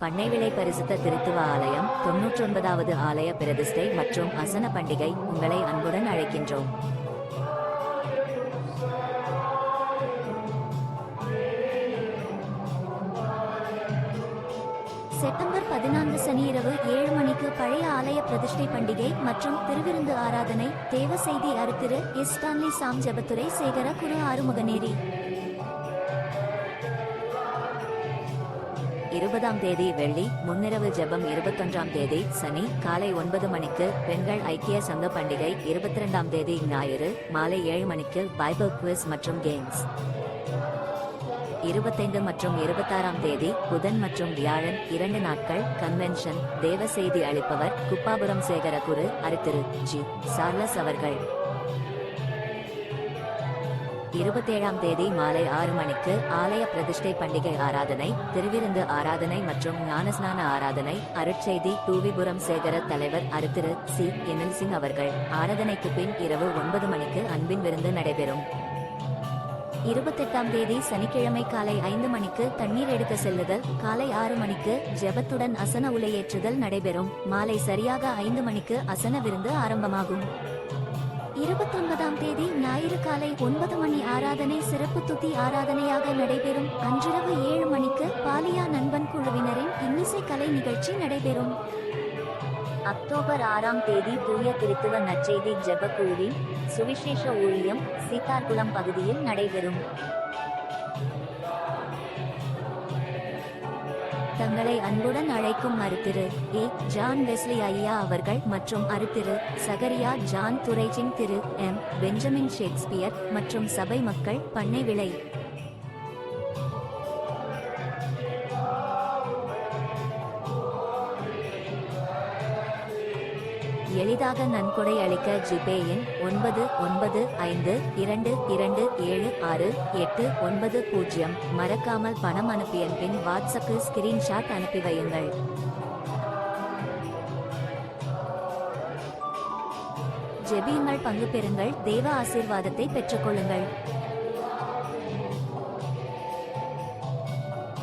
பண்ணைவிலை பரிசுத்த திருத்துவ ஆலயம் தொன்னூற்றொன்பதாவது ஆலய பிரதிஷ்டை மற்றும் அசன பண்டிகை உங்களை அன்புடன் அழைக்கின்றோம். செப்டம்பர் பதினான்கு சனி இரவு ஏழு மணிக்கு பழைய ஆலய பிரதிஷ்டை பண்டிகை மற்றும் திருவிருந்து ஆராதனை தேவ செய்தி அறுத்திரு எஸ் ஸ்டான்லி சாம் ஜெபத்துரை சேகர குரு ஆறுமுகநேரி. இருபதாம் தேதி வெள்ளி முன்னிரவு ஜெபம் இருபத்தொன்றாம் தேதி சனி காலை ஒன்பது மணிக்கு பெண்கள் ஐக்கிய சங்க பண்டிகை இருபத்தி இரண்டாம் தேதி ஞாயிறு மாலை ஏழு மணிக்கு பைபிள் குவிஸ் மற்றும் கேம்ஸ். இருபத்தைந்து மற்றும் இருபத்தாறாம் தேதி புதன் மற்றும் வியாழன் இரண்டு நாட்கள் கன்வென்ஷன் தேவ செய்தி அளிப்பவர் குப்பாபுரம் சேகர குரு அரித்திரு ஜி சார்லஸ் அவர்கள். இருபத்தேழாம் தேதி மாலை ஆறு மணிக்கு ஆலய பிரதிஷ்டை பண்டிகை ஆராதனை திருவிருந்து ஆராதனை மற்றும் ஞானஸ்நான ஆராதனை அருட்செய்தி தூவிபுரம் சேகர தலைவர் அருத்திரு சி. எமில் சிங் அவர்கள். ஆராதனைக்கு பின் இரவு ஒன்பது மணிக்கு அன்பின் விருந்து நடைபெறும். இருபத்தெட்டாம் தேதி சனிக்கிழமை காலை ஐந்து மணிக்கு தண்ணீர் எடுக்க செல்லுதல் காலை ஆறு மணிக்கு ஜெபத்துடன் அசன உலையேற்றுதல் நடைபெறும். மாலை சரியாக ஐந்து மணிக்கு அசன விருந்து ஆரம்பமாகும். இருபத்தொன்பதாம் தேதி ஞாயிறு காலை ஒன்பது மணி ஆராதனை சிறப்பு துதி ஆராதனையாக நடைபெறும். அன்றிரவு ஏழு மணிக்கு பாலியா நண்பன் குழுவினரின் இன்னிசை கலை நிகழ்ச்சி நடைபெறும். அக்டோபர் ஆறாம் தேதி தூய கிறித்துவ நற்செய்தி ஜெப சுவிசேஷ ஊழியம் சீத்தார்குளம் பகுதியில் நடைபெறும். தங்களை அன்புடன் அழைக்கும் அருத்திரு ஏ. ஜான் வெஸ்லி ஐயா அவர்கள் மற்றும் அருத்திரு சகரியா ஜான் துரைஜின் திரு எம். பெஞ்சமின் ஷேக்ஸ்பியர் மற்றும் சபை மக்கள் பண்ணை விலை எளிதாக நன்கொடை அளிக்க ஜிபே எண் ஒன்பது ஒன்பது ஐந்து இரண்டு இரண்டு ஏழு ஆறு எட்டு ஒன்பது பூஜ்ஜியம். மறக்காமல் பணம் அனுப்பிய பின் வாட்ஸ்அப்பில் ஸ்கிரீன்ஷாட் அனுப்பி வையுங்கள். ஜெபியுங்கள் பங்கு பெறுங்கள். தேவ ஆசீர்வாதத்தை பெற்றுக்கொள்ளுங்கள்.